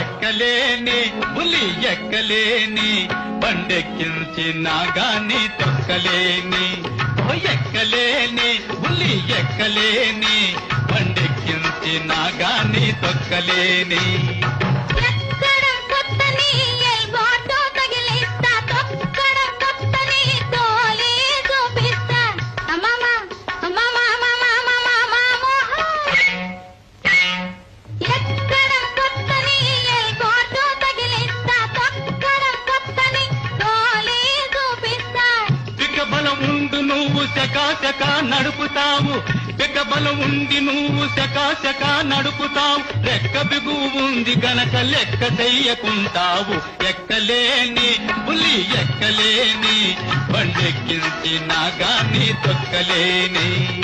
ఎక్కలేని పులి ఎక్కలేని బండెక్కించిన గాని తొక్కలేని. ఎక్కలేని పులి ఎక్కలేని బండెక్కించిన గాని తొక్కలేని. ఉండు నువ్వు శకాశక నడుపుతావు. బలం ఉండి నువ్వు శకాశక నడుపుతావు. లెక్క బిగు ఉంది గనక లెక్క చెయ్యకుంటావు. ఎక్కలేని పులి ఎక్కలేని బండెక్కించి నాగాన్ని తొక్కలేని.